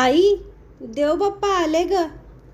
आई देवबाप्पा आले ग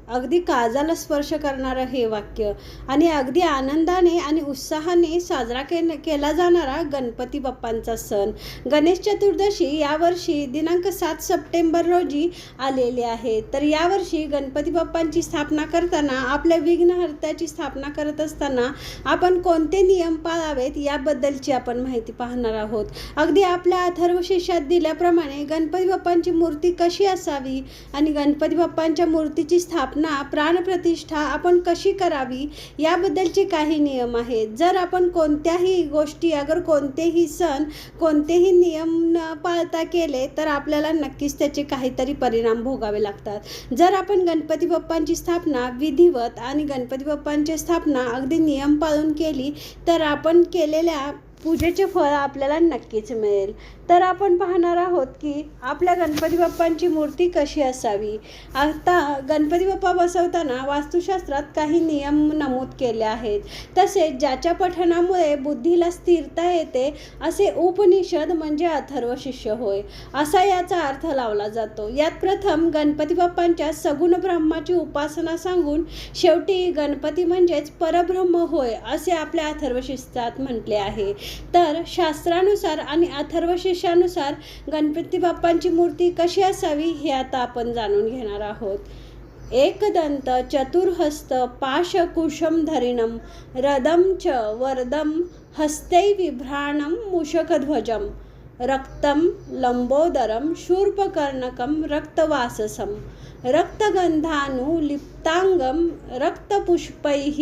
अगदी काळजाला स्पर्श करणारं हे वाक्य आणि अगदी आनंदाने आणि उत्साहाने साजरा के केला जाणारा गणपती बाप्पांचा सण. गणेश चतुर्दशी यावर्षी दिनांक सात सप्टेंबर रोजी आलेले आहे. तर यावर्षी गणपती बाप्पांची स्थापना करताना आपल्या विघ्नहर्त्याची स्थापना करत असताना आपण कोणते नियम पाळावेत याबद्दलची आपण माहिती पाहणार आहोत. अगदी आपल्या अथर्वशेषात दिल्याप्रमाणे गणपती बाप्पांची मूर्ती कशी असावी आणि गणपती बाप्पांच्या मूर्तीची स्थापना प्राणप्रतिष्ठा आपण कशी करावी याबद्दलचे काही नियम आहेत. जर आपण कोणत्याही गोष्टी अगर कोणतेही सण कोणतेही नियम न पाळता केले तर आपल्याला नक्कीच त्याचे काहीतरी परिणाम भोगावे लागतात. जर आपण गणपती बाप्पांची स्थापना विधिवत आणि गणपती बाप्पांची स्थापना अगदी नियम पाळून केली तर आपण केलेल्या पूजेचे फळ आपल्याला नक्कीच मिळेल. तर आपण पाहणार आहोत की आपल्या गणपती बाप्पांची मूर्ती कशी असावी? आता गणपती बाप्पा बसवताना वास्तुशास्त्रात काही नियम नमूद केले आहेत. तसेच ज्याच्या पठणामुळे बुद्धीला स्थिरता येते असे उपनिषद म्हणजे अथर्व शिष्य होय असा याचा अर्थ लावला जातो. यात प्रथम गणपती बाप्पांच्या सगुण ब्रह्माची उपासना सांगून शेवटी गणपती म्हणजेच परब्रह्म होय असे आपल्या अथर्वशिस्तात म्हटले आहे. तर शास्त्रानुसार आणि अथर्वशिष्यानुसार गणपती बाप्पांची मूर्ती कशी असावी हे आता आपण जाणून घेणार आहोत. एकदंत चतुर्हस्त पाशकुशम धरिणम रदम च वरदम हस्तै विभ्राणं मूषकध्वजम रक्तं लंबोदरं शूर्पकर्णकं रक्तवाससं रक्तगन्धानुलिप्ताङ्गं रक्तपुष्पैः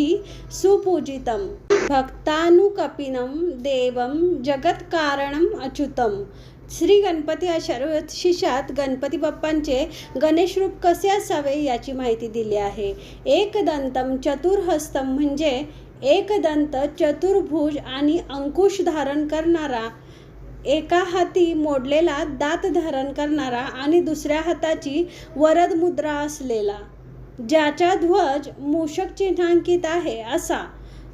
सुपूजितम्। भक्तानुकपिनं देवं जगत्कारणम् अच्युतम। श्री गणपती शिशात गणपती बाप्पांचे गणेश रूप कसे असावे याची माहिती दिली आहे। एकदंतम चतुर्हस्तम म्हणजे एकदंत चतुर्भुज आणि अंकुश धारण करणारा एका हाती मोडलेला दात धारण करणारा आणि दुसऱ्या हाताची वरद मुद्रा असलेला ज्याचा ध्वज मूषक चिन्हांकित आहे असा।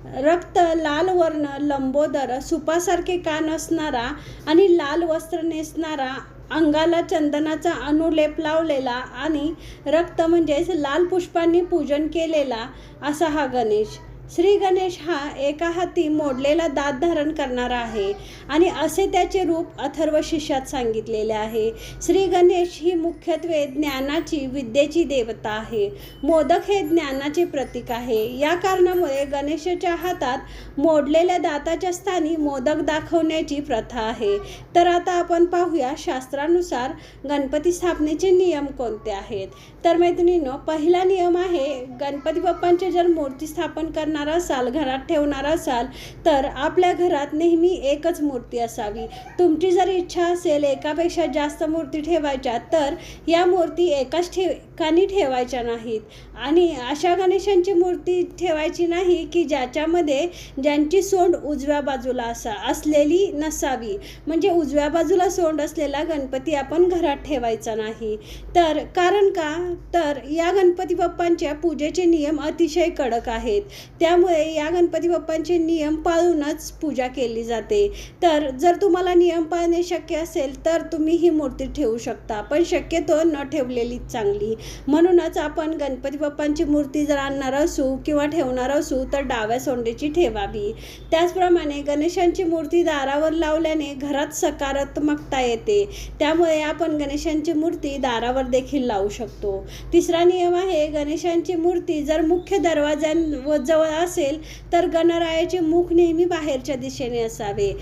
रक्त लाल वर्ण लंबोदर सुपासारखे कान असणारा आणि लाल वस्त्र नेसणारा अंगाला चंदनाचा अनुलेप लावलेला आणि रक्त म्हणजेच लाल पुष्पांनी पूजन केलेला असा हा गणेश. श्री गणेश हा एका हाती मोडलेला दात धारण करणारा आहे आणि असे त्याचे रूप अथर्व शिष्यात सांगितलेले आहे. श्री गणेश ही मुख्यत्वे ज्ञानाची विद्येची देवता आहे. मोदक हे ज्ञानाचे प्रतीक आहे. या कारणामुळे गणेशाच्या हातात मोडलेल्या दाताच्या स्थानी मोदक दाखवण्याची प्रथा आहे. तर आता आपण पाहूया शास्त्रानुसार गणपती स्थापनेचे नियम कोणते आहेत? तर मैत्रिणींनो पहिला नियम आहे गणपती बाप्पांचे जर मूर्ती स्थापन करणार करणार असाल घरात ठेवणार असाल तर आपल्या घरात नेहमी एकच मूर्ती असावी. तुमची जर इच्छा असेल एकापेक्षा जास्त मूर्ती ठेवायच्या तर या मूर्ती एकाच ठिकाणी ठेवायच्या नाहीत. आणि अशा गणेशांची मूर्ती ठेवायची नाही की ज्याच्यामध्ये ज्यांची सोंड उजव्या बाजूला असा असलेली नसावी. म्हणजे उजव्या बाजूला सोंड असलेला गणपती आपण घरात ठेवायचा नाही. तर कारण का? तर या गणपती बाप्पांच्या पूजेचे नियम अतिशय कडक आहेत. त्यामुळे या गणपती बाप्पांचे नियम पाळूनच पूजा केली जाते. तर जर तुम्हाला नियम पाळणे शक्य असेल तर तुम्ही ही मूर्ती ठेवू शकता. पण शक्यतो न ठेवलेलीच चांगली. म्हणूनच आपण गणपती बाप्पांची मूर्ती जर आणणार असू किंवा ठेवणार असू तर डाव्या सोंडेची ठेवावी. त्याचप्रमाणे गणेशांची मूर्ती दारावर लावल्याने घरात सकारात्मकता येते. त्यामुळे आपण गणेशांची मूर्ती दारावर देखील लावू शकतो. तिसरा नियम आहे गणेशांची मूर्ती जर मुख्य दरवाज्यांजवळ असेल तर गणरायाचे मुख नेहमी बाहेरच्या दिशेने असावे.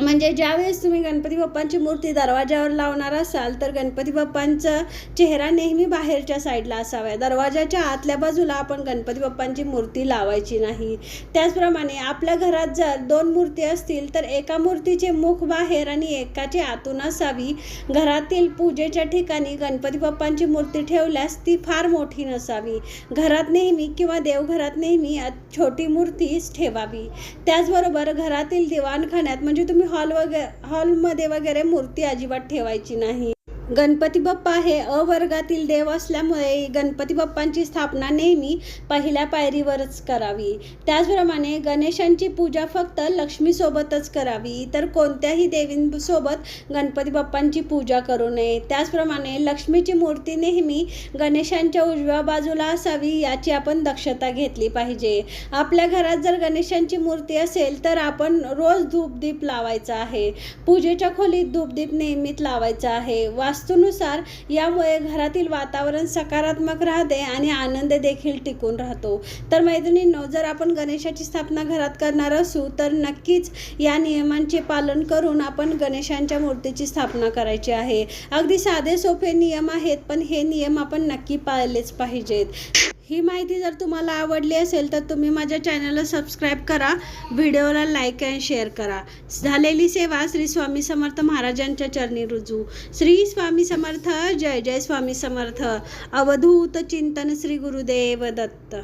म्हणजे ज्यावेळेस तुम्ही गणपती बाप्पांची मूर्ती दरवाजावर लावणार असाल तर गणपती बाप्पांचा चेहरा नेहमी बाहेरच्या साईडला असावा. दरवाजाच्या आतल्या बाजूला आपण गणपती बाप्पांची मूर्ती लावायची नाही. त्याचप्रमाणे आपल्या घरात जर दोन मूर्ती असतील तर एका मूर्तीचे मुख बाहेर आणि एकाचे आतून असावी. घरातील पूजेच्या ठिकाणी गणपती बाप्पांची मूर्ती ठेवल्यास ती फार मोठी नसावी. घरात नेहमी किंवा देवघरात नेहमी छोटी मूर्तीच ठेवावी. त्याचबरोबर घरातील दिवाणखान्यात म्हणजे तुम्ही हॉल वगैरे हॉलमध्ये वगैरे मूर्ती अजिबात ठेवायची नाही. गणपती बाप्पा हे अवर्गातील देव असल्यामुळे गणपती बाप्पांची स्थापना नेहमी पहिल्या पायरीवरच करावी. त्याचप्रमाणे गणेशांची पूजा फक्त लक्ष्मीसोबतच करावी. तर कोणत्याही देवींसोबत गणपती बाप्पांची पूजा करू नये. त्याचप्रमाणे लक्ष्मीची मूर्ती नेहमी गणेशांच्या उजव्या बाजूला असावी याची आपण दक्षता घेतली पाहिजे. आपल्या घरात जर गणेशांची मूर्ती असेल तर आपण रोज धूपदीप लावायचा आहे. पूजेच्या खोलीत धूपदीप नेहमीच लावायचा आहे. वास वास्तूनुसार यामुळे घरातील वातावरण सकारात्मक राहते आणि आनंद देखील टिकून राहतो. तर मैत्रिणींनो जर आपण गणेशाची स्थापना घरात करणार असू तर नक्कीच या नियमांचे पालन करून आपण गणेशांच्या मूर्तीची स्थापना करायची आहे. अगदी साधे सोपे नियम आहेत पण हे नियम आपण नक्की पाळलेच पाहिजेत. ही माहिती जर तुम्हाला आवडली असेल तर तुम्ही माझ्या चॅनलला सबस्क्राईब करा व्हिडिओला लाईक अँड शेअर करा. झालेली सेवा श्री स्वामी समर्थ महाराजांच्या चरणी रुजू. श्री स्वामी समर्थ जय जय स्वामी समर्थ. अवधूत चिंतन श्री गुरुदेव दत्त.